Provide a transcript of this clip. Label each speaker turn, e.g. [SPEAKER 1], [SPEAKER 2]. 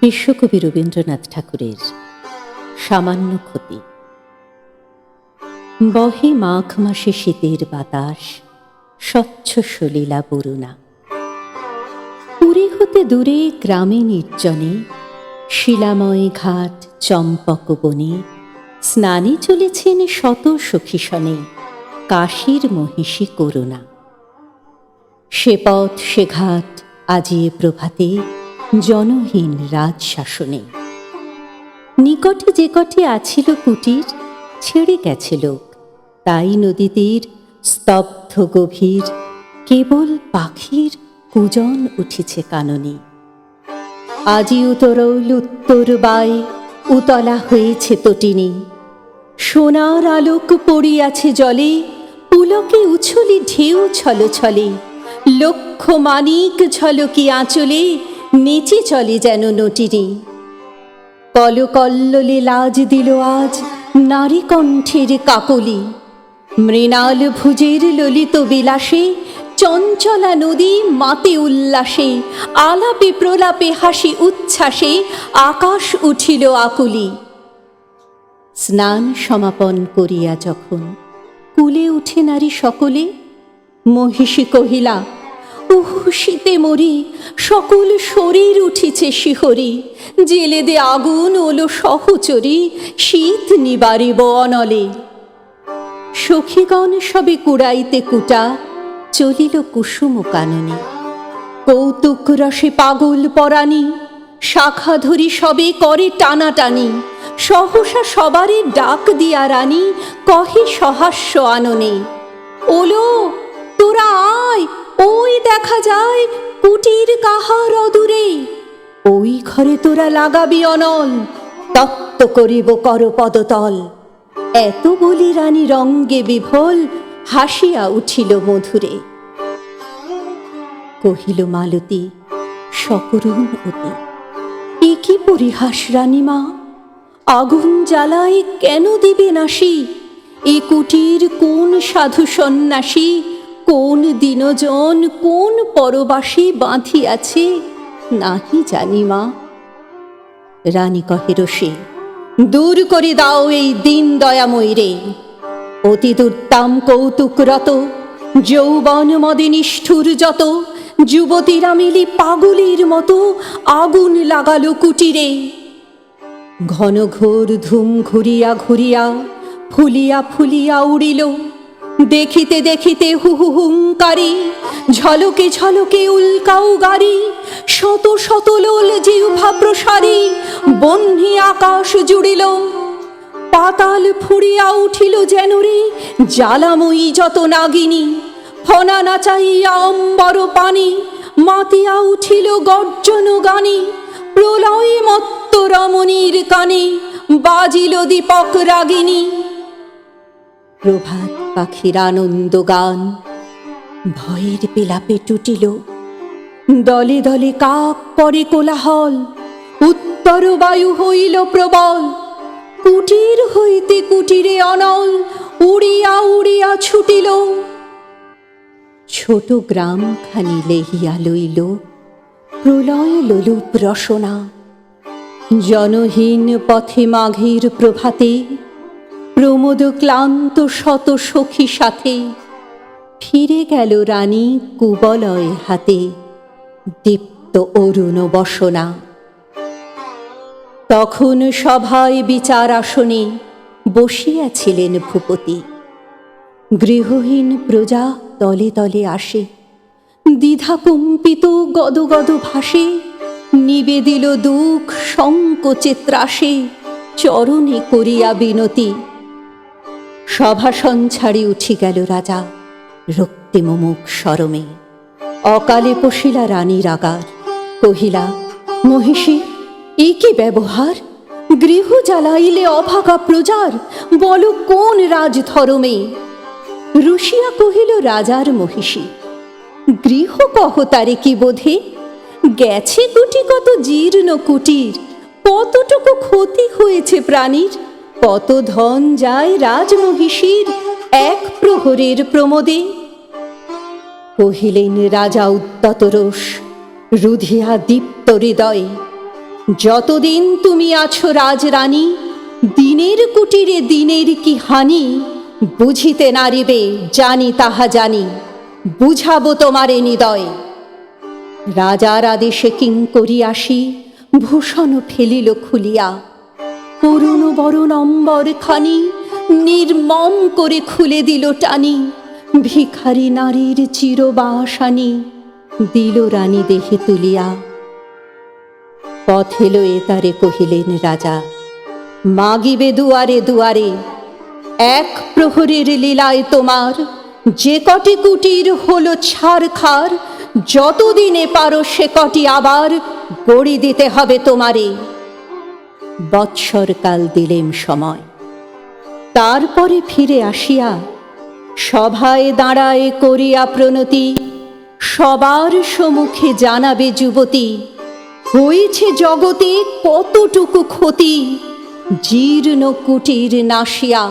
[SPEAKER 1] বিশ্বকবি রবীন্দ্রনাথ ঠাকুরের সামান্য ক্ষতি। বহে মাঘ মাসে শীতের বাতাস, স্বচ্ছ সলীলা বরুণা। পুরী হতে দূরে গ্রামে নির্জনে, শিলাময় ঘাট চম্পক বনে, স্নানে চলেছেন শত সখীসনে কাশীর মহিষী করুণা। সে পথ সে ঘাট আজিয়ে প্রভাতে জনহীন রাজশাসনে। নিকটে যে কটি আছিল কুটির, ছেড়ে গেছে লোক। তাই নদীতীর স্তব্ধ গভীর, কেবল পাখির কুজন উঠিছে কাননে। আজি উতরৌল উত্তর বাই উতলা হয়েছে তটিনী। সোনার আলোক পড়িয়াছে জলে, পুলকে উছলি ঢেউ ছল ছলে লক্ষ মানিক ঝলকি আঁচলে নেচে চলে যেন নটিনী কলকল্লোলে লাজ দিল আজ নারী কণ্ঠের কাকলি। মৃণাল ভুজের ললিত বিলাসে, চঞ্চলা নদী মাতে উল্লাসে, আলাপে প্রলাপে হাসি উচ্ছ্বাসে আকাশ উঠিল আকুলি। স্নান সমাপন করিয়া যখন কুলে উঠে নারী সকলে, মহিষী কহিলা শীতে মরি, সকল শরীর উঠিছে শিহরি। জেলে দে আগুন ওলো সহচরি, শীত নিবারিব অনলে। সখীগণ সবে কুড়াইতে কুটা, চলিল কুসুম কাননে। কৌতুক রসে পাগল পরাণী, শাখা ধরি সবে করে টানাটানি। সহসা সবারে ডাক দিয়া রানী, কহে সহাস্য আননে। ওলো, তোরা আয় ওই দেখা যায় কুটির কাহার অদূরে। ওই ঘরে তোরা লাগাবি অনল তত্ত্ব করিব কর পদতল এত বলি রানী রঙ্গে বিভোল, হাসিয়া উঠিল মধুরে। কহিল মালতী, সকরুণ অতি। এ কি পরিহাস রানীমা আগুন জ্বালায় কেন দিবে নাসি? এ কুটির কোন সাধু সন্ন্যাসী? কোন দিনজন কোন পরবাসী বাঁধিয়াছে নাহি জানি মা। রানী কহে রসে দূর করে দাও এই দিন দয়াময় রে। অতি দুর্দাম কৌতুকরত, যৌবন মদে নিষ্ঠুর যত, যুবতীরা মিলি পাগলির মতো আগুন লাগালো কুটিরে। ঘন ঘোর ধুম ঘুরিয়া ঘুরিয়া ফুলিয়া ফুলিয়া উড়িল দেখিতে দেখিতে হুহু হুঙ্কারি ঝলকে ঝলকে উল্কাউ গাড়ি, শত শত লোল জিহ্বা প্রসারী বহ্নি আকাশ জুড়িল। পাতাল ফুরিয়া উঠিল যেন রে জ্বালাময়ী যত নাগিনী, ফনা নাচাইয়া অম্বর পানি, মাতিয়া উঠিল গর্জন গানি, প্রলয়ে মত্ত রমণীর কানে বাজিল দীপক রাগিনী। প্রভাত পাখির আনন্দ গান ভয়ের পেলাপে টুটিল। দলে দলে কাক পরে কোলাহল। উত্তর বায়ু হইল প্রবল। কুটির হইতে কুটিরে অনল। উড়িয়া উড়িয়া ছুটিল। ছোট গ্রামখানি লেহিয়া লইল। প্রলয় লোলুপ রসনা। জনহীন পথে মাঘের প্রভাতে প্রমোদ ক্লান্ত শত সখী সাথে। ফিরে গেল রানী কুবলয় হাতে, দীপ্ত অরুণ বসনা। তখন সভায় বিচার আসনে বসিয়াছিলেন ভূপতি। গৃহহীন প্রজা তলে তলে আসে দ্বিধা কম্পিত গদ গদ ভাসে, নিবেদিল দুঃখ সংকোচে ত্রাসে চরণে করিয়া বিনতি। সভাসন ছাড়ি উঠি গেল রাজা রক্তিমমুখ সরমে। অকালে পশিলা রানীর আগার, কহিলা, মহিষী, এ কি ব্যবহার? গৃহ জ্বালাইলে অভাগা প্রজার, বল কোন রাজ ধরমে রুশিয়া কহিল, রাজার মহিষী, গৃহ কহ তারে কি বোধে? গেছে গুটি কত জীর্ণ কুটির, কতটুকু ক্ষতি হয়েছে প্রাণীর? কত ধন যায় রাজমহিষীর এক প্রহরের প্রমোদে। কহিলেন, রাজা উদ্যত রোষ, রুধিয়া দীপ্ত হৃদয়ে, যতদিন তুমি আছো রাজরানী, দিনের কুটিরে দিনের কি হানি, বুঝিতে নারিবে জানি তাহা জানি, বুঝাবো তোমারে নিদয়। রাজার আদেশে কিং করি আসি ভূষণ ফেলিল খুলিয়া বরণ অম্বর খানি, নির্মম করে খুলে দিল টানি, ভিখারি নারীর চিরবাসানি দিল রানী দেহে তুলিয়া। পথ এলো এ তারে কহিলেন রাজা, মাগিবে দুয়ারে দুয়ারে, এক প্রহরের লীলায় তোমার যে কটি কুটির হলো ছাড় খার, যতদিনে পারো সে কটি আবার গড়ি দিতে হবে তোমারে। বৎসরকাল দিলেম সময়। তারপরে ফিরে আসিয়া সভায় দাঁড়ায় করিয়া প্রণতি, সবার সম্মুখে জানাবে যুবতী, হয়েছে জগতে কতটুকু ক্ষতি, জীর্ণ কুটির নাশিয়া।